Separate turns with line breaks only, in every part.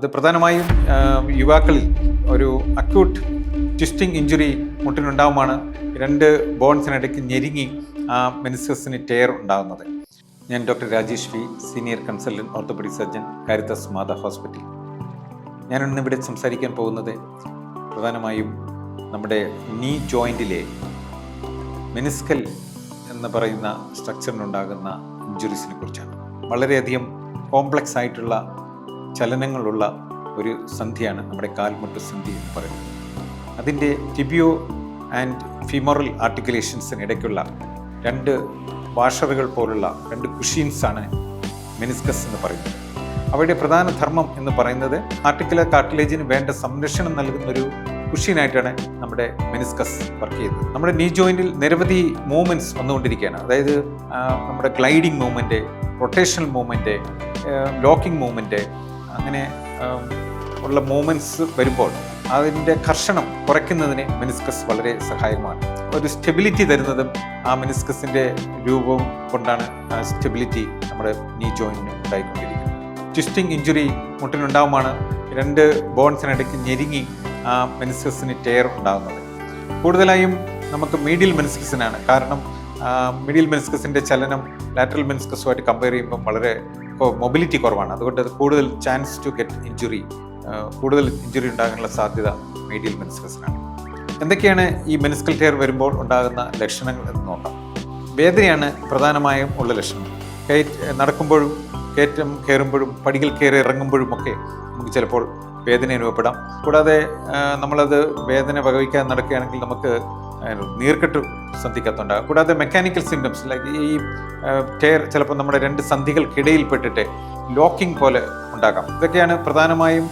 അത് പ്രധാനമായും യുവാക്കളിൽ ഒരു അക്യൂട്ട് ട്വിസ്റ്റിംഗ് ഇഞ്ചുറി മുട്ടിനുണ്ടാവുമാണ്. രണ്ട് ബോൺസിനിടയ്ക്ക് ഞെരുങ്ങി ആ മെനിസസിന് ടെയർ ഉണ്ടാകുന്നത് ഞാൻ doctor Rajesh V senior consultant orthopedic surgeon Caritas Matha hospital ഞാൻ ഇന്നിവിടെ സംസാരിക്കാൻ പോകുന്നത് പ്രധാനമായും നമ്മുടെ നീ ജോയിന്റിലെ മെനിസ്കൽ എന്ന് പറയുന്ന സ്ട്രക്ചറിനുണ്ടാകുന്ന ഇഞ്ചുറീസിനെ കുറിച്ചാണ്. വളരെയധികം കോംപ്ലക്സ് ആയിട്ടുള്ള ചലനങ്ങളുള്ള ഒരു സന്ധിയാണ് നമ്മുടെ കാൽമുട്ട് സന്ധി എന്ന് പറയുന്നത്. അതിന്റെ ടിബിയോ ആൻഡ് ഫിമോറൽ ആർട്ടിക്കുലേഷൻസിന് ഇടയ്ക്കുള്ള രണ്ട് വാഷറുകൾ പോലുള്ള രണ്ട് കുഷീൻസാണ് മെനിസ്കസ് എന്ന് പറയുന്നത്. അവയുടെ പ്രധാന ധർമ്മം എന്ന് പറയുന്നത് ആർട്ടിക്കുലർ കാർട്ടിലേജിന് വേണ്ട സംരക്ഷണം നൽകുന്ന ഒരു കുഷീനായിട്ടാണ് നമ്മുടെ മെനിസ്കസ് വർക്ക് ചെയ്യുന്നത്. നമ്മുടെ നീ ജോയിന്റിൽ നിരവധി മൂവ്മെന്റ്സ് വന്നുകൊണ്ടിരിക്കുകയാണ്. അതായത് നമ്മുടെ gliding movement rotational movement locking movement അങ്ങനെ ഉള്ള മൂവ്മെന്റ്സ് വരുമ്പോൾ അതിന്റെ കർഷണം കുറയ്ക്കുന്നതിന് മെനിസ്കസ് വളരെ സഹായകമാണ്. ഒരു സ്റ്റെബിലിറ്റി തരുന്നതും ആ മെനിസ്കസിന്റെ രൂപവും കൊണ്ടാണ് ആ സ്റ്റെബിലിറ്റി നമ്മുടെ നീ ജോയിന്റ് ഉണ്ടായിക്കൊണ്ടിരിക്കുന്നത്. ട്വിസ്റ്റിംഗ് ഇഞ്ചുറി മുട്ടിനുണ്ടാവുമാണ് രണ്ട് ബോൺസിനിടയ്ക്ക് ഞെരുങ്ങി ആ മെനിസ്കസിന് ടയർ ഉണ്ടാകുന്നത് കൂടുതലായും നമുക്ക് മീഡിയൽ മെനിസ്കസിനാണ് കാരണം മീഡിയൽ മെനിസ്കസിന്റെ ചലനം ലാറ്ററൽ മെനിസ്കസുമായിട്ട് കമ്പയർ ചെയ്യുമ്പോൾ വളരെ മൊബിലിറ്റി കുറവാണ്. അതുകൊണ്ട് അത് കൂടുതൽ ചാൻസ് ടു ഗെറ്റ് ഇഞ്ചുറി കൂടുതൽ ഇഞ്ചുറി ഉണ്ടാകാനുള്ള സാധ്യത മീഡിയൽ മെനിസ്കസിനാണ് എന്തൊക്കെയാണ് ഈ മെനിസ്കൽ ടയർ വരുമ്പോൾ ഉണ്ടാകുന്ന ലക്ഷണങ്ങൾ എന്ന് നോക്കാം. വേദനയാണ് പ്രധാനമായും ഉള്ള ലക്ഷണം. കയറ്റ് നടക്കുമ്പോഴും കയറ്റം കയറുമ്പോഴും പടികൾ കയറി ഇറങ്ങുമ്പോഴും ഒക്കെ നമുക്ക് ചിലപ്പോൾ വേദന അനുഭവപ്പെടാം. കൂടാതെ നമ്മളത് വേദന വകവയ്ക്കാൻ നടക്കുകയാണെങ്കിൽ നമുക്ക് നീർക്കെട്ട് സന്ധിക്കത്തുണ്ടാകും കൂടാതെ മെക്കാനിക്കൽ സിംറ്റംസ് ലൈക്ക് ഈ ടയർ ചിലപ്പോൾ നമ്മുടെ രണ്ട് സന്ധികൾക്കിടയിൽപ്പെട്ടിട്ട് ലോക്കിംഗ് പോലെ ഉണ്ടാകാം. ഇതൊക്കെയാണ് പ്രധാനമായും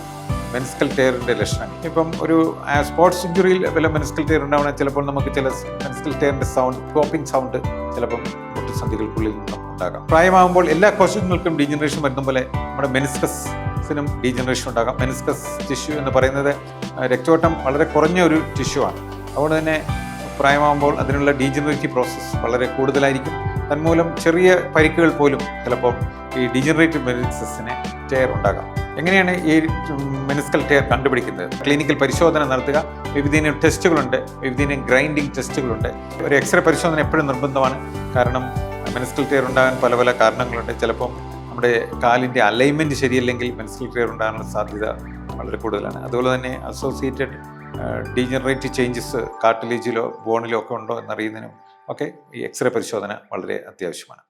മെനിസ്കൽ ടയറിന്റെ ലക്ഷണങ്ങൾ ഇപ്പം ഒരു സ്പോർട്സ് ഇഞ്ചുറിയിൽ വല്ല മെനിസ്കൽ ടയർ ഉണ്ടാവണ ചിലപ്പോൾ നമുക്ക് ചില മെനിസ്കൽ ടയറിന്റെ സൗണ്ട് ടോപ്പിംഗ് സൗണ്ട് ചിലപ്പം മുട്ടുസന്ധികൾക്കുള്ളിൽ നിന്നും ഉണ്ടാകാം. പ്രായമാകുമ്പോൾ എല്ലാ കോശങ്ങൾക്കും ഡീജനറേഷൻ വരുന്ന പോലെ നമ്മുടെ മെനിസ്കസ് ഡീജനറേഷൻ ഉണ്ടാകാം. മെനിസ്കസ് ടിഷ്യൂ എന്ന് പറയുന്നത് രക്തോട്ടം വളരെ കുറഞ്ഞ ഒരു ടിഷ്യൂ ആണ്. അതുകൊണ്ട് തന്നെ പ്രായമാകുമ്പോൾ അതിനുള്ള ഡീജനറേറ്റീവ് പ്രോസസ്സ് വളരെ കൂടുതലായിരിക്കും. തന്മൂലം ചെറിയ പരിക്കുകൾ പോലും ചിലപ്പോൾ ഈ ഡീജനറേറ്റീവ് മെനിസസിന് ടയർ ഉണ്ടാകാം. എങ്ങനെയാണ് ഈ മെനിസ്കൽ ടയർ കണ്ടുപിടിക്കുന്നത്? ക്ലിനിക്കൽ പരിശോധന നടത്തുക. വിവിധയിനം ടെസ്റ്റുകളുണ്ട്. വിവിധയിനം ഗ്രൈൻഡിങ് ടെസ്റ്റുകളുണ്ട്. ഒരു എക്സ്റേ പരിശോധന എപ്പോഴും നിർബന്ധമാണ്. കാരണം മെനിസ്കൽ ടയർ ഉണ്ടാകാൻ പല പല കാരണങ്ങളുണ്ട്. ചിലപ്പം നമ്മുടെ കാലിന്റെ അലൈൻമെന്റ് ശരിയല്ലെങ്കിൽ മെനിസ്കൽ ടയർ ഉണ്ടാകാനുള്ള സാധ്യത വളരെ കൂടുതലാണ്. അതുപോലെ തന്നെ അസോസിയേറ്റഡ് ഡീജനറേറ്റീവ് ചേഞ്ചസ് കാർട്ടിലേജിലോ ബോണിലോ ഒക്കെ ഉണ്ടോ എന്നറിയുന്നതിനും ഒക്കെ ഈ എക്സ്റേ പരിശോധന വളരെ അത്യാവശ്യമാണ്.